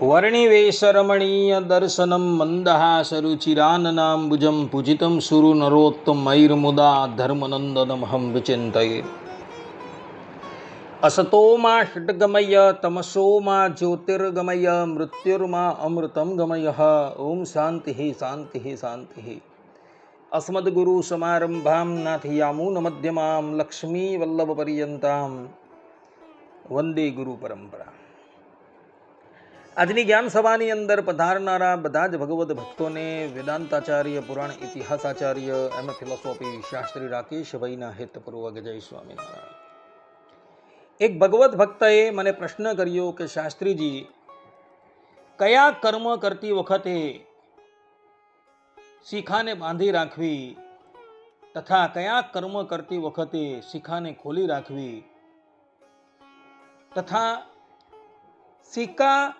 વર્ણિવેશરમણીય દર્શનમ મંદહાસરુચિરાનનાંબુજમ પૂજિતમ સુરુ નરોત્તમૈર્મુદા ધર્મનંદનમહં વિચિંતયે અસતોમાં ષટ્ગમય તમસોમાં જ્યોતિર્ગમય મૃત્યુર્મા અમૃતમ ગમય ઓમ શાંતિ શાંતિ શાંતિ અસ્મદગુરુ સમારંભામ નાથયામૂન મધ્યમામ લક્ષ્મીવલ્લભ પર્યંતામ વંદે ગુરુ પરંપરા આજની જ્ઞાન સભાની અંદર પધારનારા બધા જ ભગવદ્ ભક્તોને વેદાંતાચાર્ય, પુરાણ ઇતિહાસાચાર્ય, એમ ફિલોસોફી શાસ્ત્રી રાકેશભાઈના હિતપૂર્વક જય સ્વામિનારાયણ. એક ભગવત ભક્તએ મને પ્રશ્ન કર્યો કે, શાસ્ત્રીજી, કયા કર્મ કરતી વખતે શિખાને બાંધી રાખવી તથા કયા કર્મ કરતી વખતે શિખાને ખોલી રાખવી તથા સિક્કા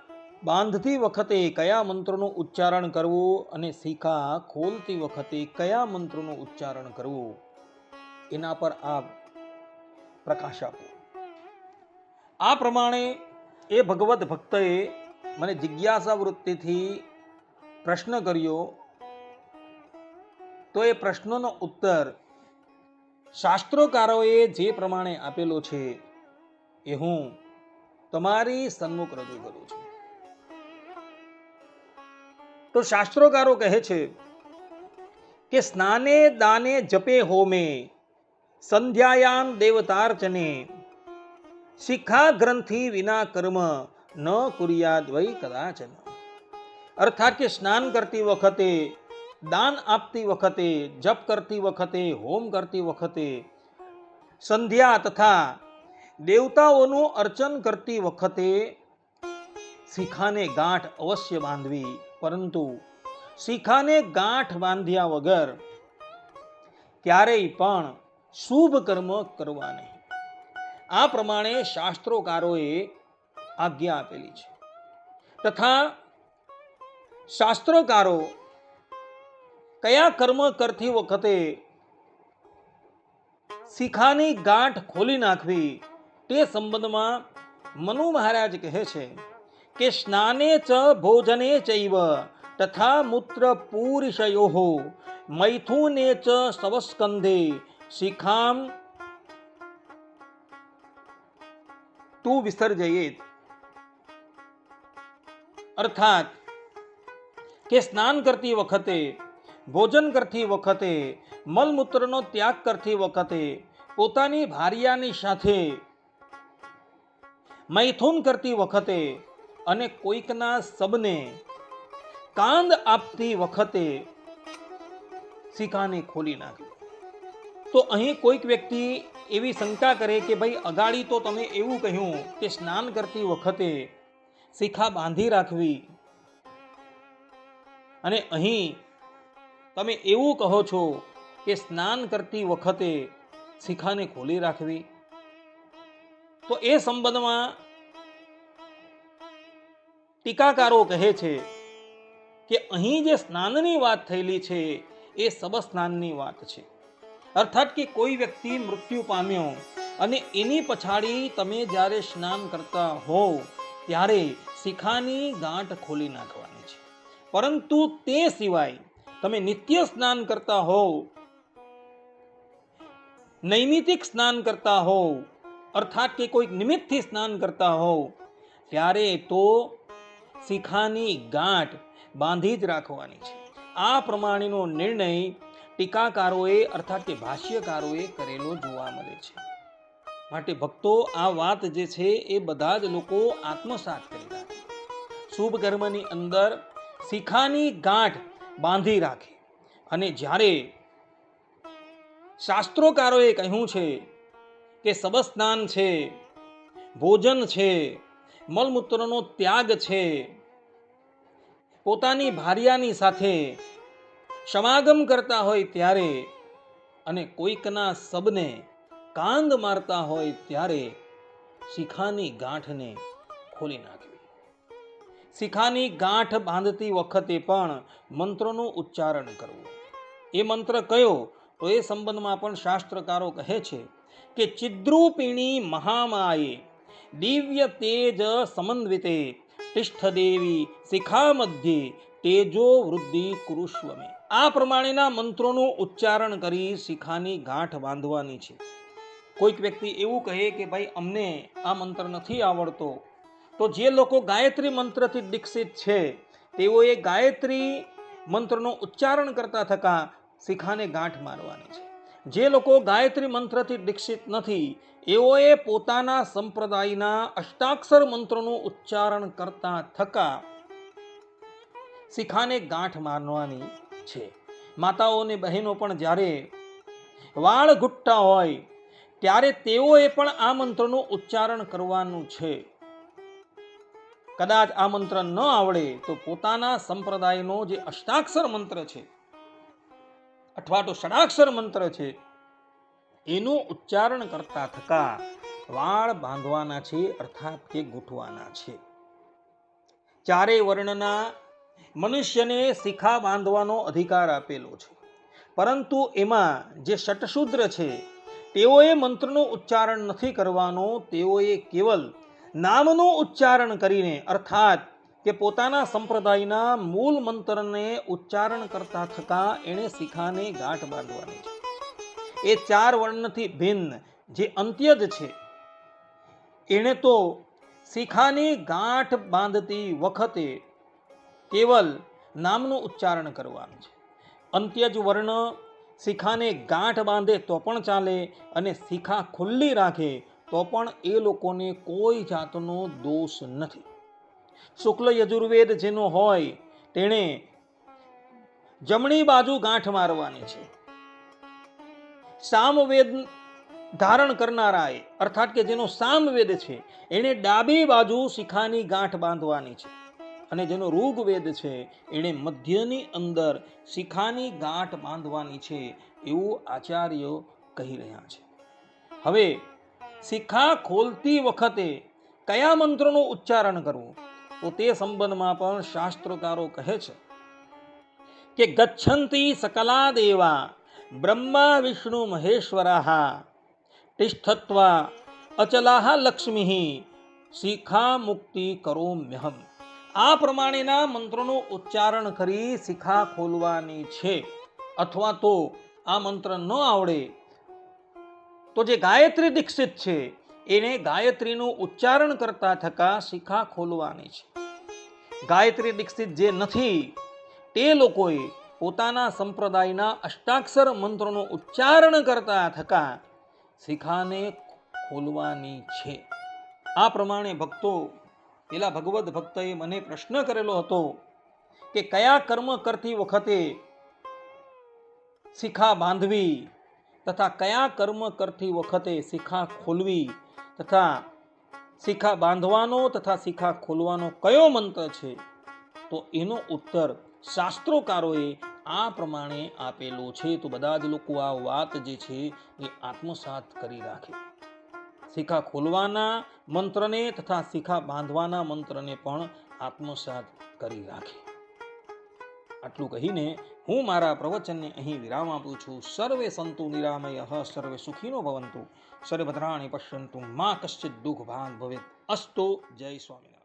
બાંધતી વખતે કયા મંત્રનું ઉચ્ચારણ કરવું અને શીખા ખોલતી વખતે કયા મંત્રનું ઉચ્ચારણ કરવું? એના પર આપ પ્રકાશ આપો. આ પ્રમાણે એ ભગવત ભક્તએ મને જિજ્ઞાસા વૃત્તિથી પ્રશ્ન કર્યો, તો એ પ્રશ્નનો ઉત્તર શાસ્ત્રોકારોએ જે પ્રમાણે આપેલો છે એ હું તમારી સન્મુખ રજૂ કરું છું. તો શાસ્ત્રોકારો કહે છે કે સ્નાને દાને જપે હોમે, સંધ્યાયામ દેવતાર્ચને, શિખા ગ્રંથિ વિના કર્મ ન કુર્યાદ વૈ કદાચન. અર્થાત કે સ્નાન કરતી વખતે, દાન આપતી વખતે, જપ કરતી વખતે, હોમ કરતી વખતે, સંધ્યા તથા દેવતાઓનું અર્ચન કરતી વખતે શિખાને ગાંઠ અવશ્ય બાંધવી પરંતુ શિખાને ગાંઠ બાંધ્યા વગર ક્યારેય પણ શુભ કર્મ કરવા નહીં. આ પ્રમાણે શાસ્ત્રોકારોએ આજ્ઞા આપેલી છે. તથા શાસ્ત્રોકારો કયા કર્મ કરતી વખતે શિખાની ગાંઠ ખોલી નાખવી તે સંબંધમાં મનુ મહારાજ કહે છે. કે સ્નાને ચ ભોજને ચૈવ, તથા મૂત્ર પૂરિષયો, મૈથુને ચ સવસ્કંધે શિખામ. તું વિસર્જયેત અર્થાત, કે સ્નાન કરતી વખતે, ભોજન કરતી વખતે, મલમૂત્રનો ત્યાગ કરતી વખતે, પોતાની ભાર્યાની સાથે, મૈથુન કરતી વખતે અને કોઈકના સબને કાંદ આપતી વખતે સિકાને ખોલી નાખી. તો અહીં કોઈક વ્યક્તિ એવી શંકા કરે કે ભાઈ અગાડી તો તમે એવું કહ્યું કે સ્નાન કરતી વખતે શિખા બાંધી રાખવી. અને અહીં તમે એવું કહો છો કે સ્નાન કરતી વખતે શિખાને ખોલી રાખવી. તો એ સંબંધમાં ટીકાકારો કહે છે કે અહીં જે સ્નાનની વાત થયેલી છે, એ સબસ્નાનની વાત છે. અર્થાત કે કોઈ વ્યક્તિ મૃત્યુ પામ્યો અને એની પછાડી તમે જ્યારે સ્નાન કરતા હો ત્યારે શિખાની ગાંઠ ખોલી નાખવાની છે. પરંતુ તે સિવાય તમે નિત્ય સ્નાન કરતા હો નૈમિતિક સ્નાન કરતા હો અર્થાત કે કોઈક નિમિત્તથી સ્નાન કરતા હો ત્યારે તો શિખાની ગાંઠ બાંધી જ રાખવાની છે. આ પ્રમાણેનો નિર્ણય ટીકાકારોએ અર્થાત કે ભાષ્યકારોએ કરેલો જોવા મળે છે. માટે ભક્તો આ વાત જે છે એ બધા જ લોકો આત્મસાત કરી રાખે. શુભ કર્મની અંદર શિખાની ગાંઠ બાંધી રાખે. અને જ્યારે શાસ્ત્રોકારોએ કહ્યું છે કે સબસ્નાન છે, ભોજન છે, મલમૂત્રનો ત્યાગ છે પોતાની ભાર્યાની સાથે સમાગમ કરતા હોય ત્યારે અને કોઈકના સબને કાંદ મારતા હોય ત્યારે શિખાની ગાંઠને ખોલી નાખવી. શિખાની ગાંઠ બાંધતી વખતે પણ મંત્રનું ઉચ્ચારણ કરવું. એ મંત્ર કયો? તો એ સંબંધમાં પણ શાસ્ત્રકારો કહે છે કે, ચિદ્રુપીણી મહામાયે, દિવ્ય તેજ સમન્વિતે તિષ્ઠ દેવી શિખા મધ્યે તેજો વૃદ્ધિ કુરુષ્વ આ પ્રમાણેના મંત્રોનું ઉચ્ચારણ કરી શિખાની ગાંઠ બાંધવાની છે કોઈક વ્યક્તિ એવું કહે કે ભાઈ અમને આ મંત્ર નથી આવડતો તો જે લોકો ગાયત્રી મંત્રથી દીક્ષિત છે તેઓએ ગાયત્રી મંત્રનું ઉચ્ચારણ કરતા થકા શિખાને ગાંઠ મારવાની છે જે લોકો ગાયત્રી મંત્રથી દીક્ષિત નથી, એઓએ પોતાના સંપ્રદાયના અષ્ટાક્ષર મંત્રોનું ઉચ્ચારણ કરતા થકા શિખાને ગાંઠ મારવાની છે. માતાઓને બહેનો પણ જ્યારે વાળ ગુટ્ટા હોય, ત્યારે તેઓએ પણ આ મંત્રનું ઉચ્ચારણ કરવાનું છે. કદાચ આ મંત્ર ન આવડે તો પોતાના સંપ્રદાયનો જે અષ્ટાક્ષર મંત્ર છે અથવા તો ષડાક્ષર મંત્ર છે. એનું ઉચ્ચારણ કરતા થકા વાળ બાંધવાના છે અર્થાત કે ગૂંઠવાના છે. ચારેય વર્ણના મનુષ્યને શિખા બાંધવાનો અધિકાર આપેલો છે. પરંતુ એમાં જે શટશૂદ્ર છે, તેઓએ મંત્રનું ઉચ્ચારણ નથી કરવાનું, તેઓએ કેવલ નામનું ઉચ્ચારણ કરીને અર્થાત કે પોતાના સંપ્રદાયના મૂળ મંત્રને ઉચ્ચારણ કરતા થતાં એણે શિખાને ગાંઠ બાંધવાની છે. એ ચાર વર્ણથી ભિન્ન, જે અંત્યજ છે. એણે તો શિખાની ગાંઠ બાંધતી વખતે કેવલ નામનું ઉચ્ચારણ કરવાનું છે. અંત્યજ વર્ણ, શિખાને ગાંઠ બાંધે તો પણ ચાલે અને શિખા ખુલ્લી રાખે તો પણ એ લોકોને કોઈ જાતનો દોષ નથી. શુક્લ યજુર્વેદ જેનો હોય, તેણે જમણી બાજુ ગાંઠ મારવાની છે. સામવેદ ધારણ કરનારાએ, અર્થાત કે જેનો સામવેદ છે, એણે ડાબી બાજુ શિખાની ગાંઠ બાંધવાની છે. અને જેનો ઋગવેદ છે, એણે મધ્યની અંદર શિખાની ગાંઠ બાંધવાની છે એવું આચાર્યો કહી રહ્યા છે. હવે, શિખા ખોલતી વખતે કયા મંત્રનું ઉચ્ચારણ કરવું? તો તે સંબંધમાં પણ શાસ્ત્રકારો કહે છે કે ગચ્છંતી સકલા દેવા બ્રહ્મા વિષ્ણુ મહેશ્વરા તિષ્ઠત્વા અચલાહા લક્ષ્મી શિખા મુક્તિ કરોમ્યહમ. આ પ્રમાણેના મંત્રોનું ઉચ્ચારણ કરી શિખા ખોલવાની છે. અથવા તો આ મંત્ર ન આવડે તો જે ગાયત્રી દીક્ષિત છે એને ગાયત્રીનું ઉચ્ચારણ કરતા થકા શિખા ખોલવાની છે. ગાયત્રી દીક્ષિત જે નથી, તે લોકોએ પોતાના સંપ્રદાયના અષ્ટાક્ષર મંત્રોનું ઉચ્ચારણ કરતા થકા શિખાને ખોલવાની છે. આ પ્રમાણે ભક્તો, પેલા ભગવદ્ ભક્તએ મને પ્રશ્ન કરેલો હતો કે કયા કર્મ કરતી વખતે શિખા બાંધવી તથા કયા કર્મ કરતી વખતે શિખા ખોલવી તથા શિખા બાંધવાનો તથા શિખા ખોલવાનો કયો મંત્ર છે? તો એનો ઉત્તર શાસ્ત્રોકારોએ આ પ્રમાણે આપેલો છે. તો બધા જ લોકો આ વાત જે છે એ આત્મસાત કરી રાખે. શિખા ખોલવાના મંત્રને તથા શિખા બાંધવાના મંત્રને પણ આત્મસાત કરી રાખે. આટલું કહીને હું મારા પ્રવચનને અહીં વિરામ આપું છું. સર્વે સંતુ નિરામય સર્વે સુખીનો ભવંતુ. સર્વે ભદ્રાણી પશ્યંતુ, મા કશ્ચિત દુઃખ ભાન ભવેત. અસ્તો જય સ્વામિનારાયણ.